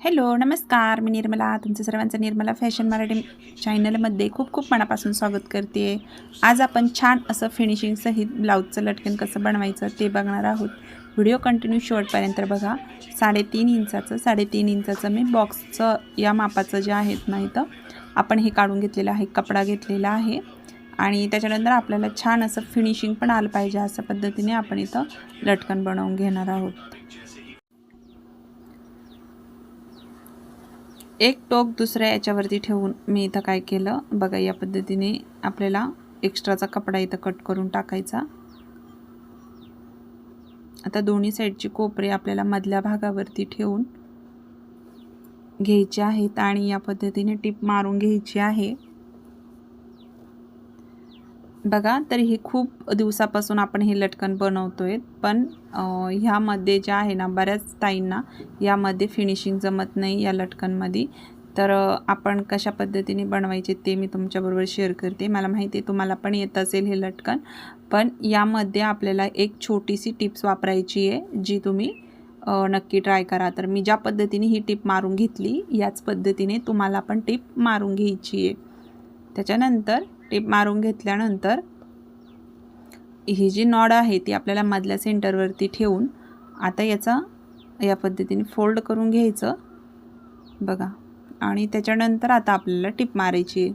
Hello नमस्कार. मी निर्मला तुमचं सर्वांचं निर्मला फॅशन मराठी चॅनलमध्ये खूप खूप मनापासून स्वागत करते. आज आपण छान असं फिनिशिंगसहित ब्लाऊजचं लटकन कसं बनवायचं ते बघणार आहोत. व्हिडिओ कंटिन्यू शेवटपर्यंत बघा. साडेतीन इंचाचं साडेतीन इंचाचं मी बॉक्सचं या मापाचं जे आहेत ना इथं आपण हे काढून घेतलेलं आहे कपडा घेतलेला आहे. आणि त्याच्यानंतर आपल्याला छान असं फिनिशिंग पण आलं पाहिजे अशा पद्धतीने आपण इथं लटकन बनवून घेणार आहोत. एक टोक दुसऱ्या याच्यावरती ठेवून मी इथं काय केलं? बघा या पद्धतीने आपल्याला एक्स्ट्राचा कपडा इथं कट करून टाकायचा. आता दोन्ही साईडची कोपरे आपल्याला मधल्या भागावरती ठेवून घ्यायचे आहेत आणि या पद्धतीने टिप मारून घ्यायची आहे. बघा तर ही खूप दिवसापासून आपण हे लटकन बनवतो आहे पण ह्यामध्ये जे आहे ना बऱ्याच ताईंना यामध्ये फिनिशिंग जमत नाही या लटकनमध्ये. तर आपण कशा पद्धतीने बनवायचे ते मी तुमच्याबरोबर शेअर करते. मला माहिती आहे तुम्हाला पण येत असेल हे लटकन. पण यामध्ये आपल्याला एक छोटीशी टिप्स वापरायची आहे जी तुम्ही नक्की ट्राय करा. तर मी ज्या पद्धतीने ही टिप मारून घेतली याच पद्धतीने तुम्हाला पण टिप मारून घ्यायची आहे. त्याच्यानंतर टिप मारून घेतल्यानंतर ही जी नॉड आहे ती आपल्याला मधल्या सेंटरवरती ठेवून आता याचा या पद्धतीने फोल्ड करून घ्यायचं. बघा. आणि त्याच्यानंतर आता आपल्याला टिप मारायची आहे.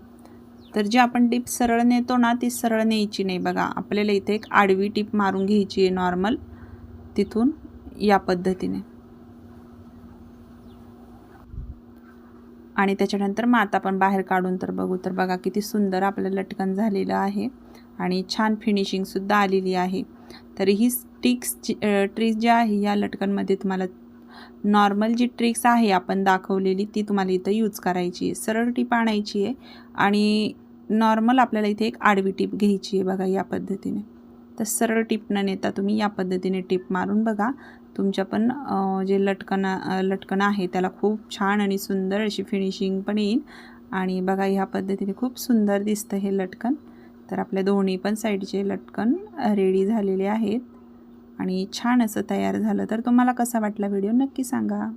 तर जी आपण टिप सरळ नेतो ना ती सरळ न्यायची नाही बघा. आपल्याला इथे एक आडवी टिप मारून घ्यायची आहे नॉर्मल. तिथून या पद्धतीने. आणि त्याच्यानंतर मग आता आपण बाहेर काढून तर बघू. तर बघा किती सुंदर आपलं लटकन झालेलं आहे आणि छान फिनिशिंगसुद्धा आलेली आहे. तर ही स्टिक्स ट्रिक्स जी आहे या लटकनमध्ये तुम्हाला नॉर्मल जी ट्रिक्स आहे आपण दाखवलेली ती तुम्हाला इथं यूज करायची आहे. सरळ टीप आणायची आहे आणि नॉर्मल आपल्याला इथे एक आडवी टीप घ्यायची आहे बघा या पद्धतीने. तर सरळ टीप न नेता तुम्ही या पद्धतीने टीप मारून बघा. तुमच्या पण जे लटकन लटकन आहे त्याला खूप छान आणि सुंदर अशी फिनिशिंग पण येईल. आणि बघा ह्या पद्धतीने खूप सुंदर दिसतं हे लटकन. तर आपल्या दोन्ही पण साईडचे लटकन रेडी झालेले आहेत. आणि छान असं तयार झालं. तर तुम्हाला कसा वाटला व्हिडिओ नक्की सांगा.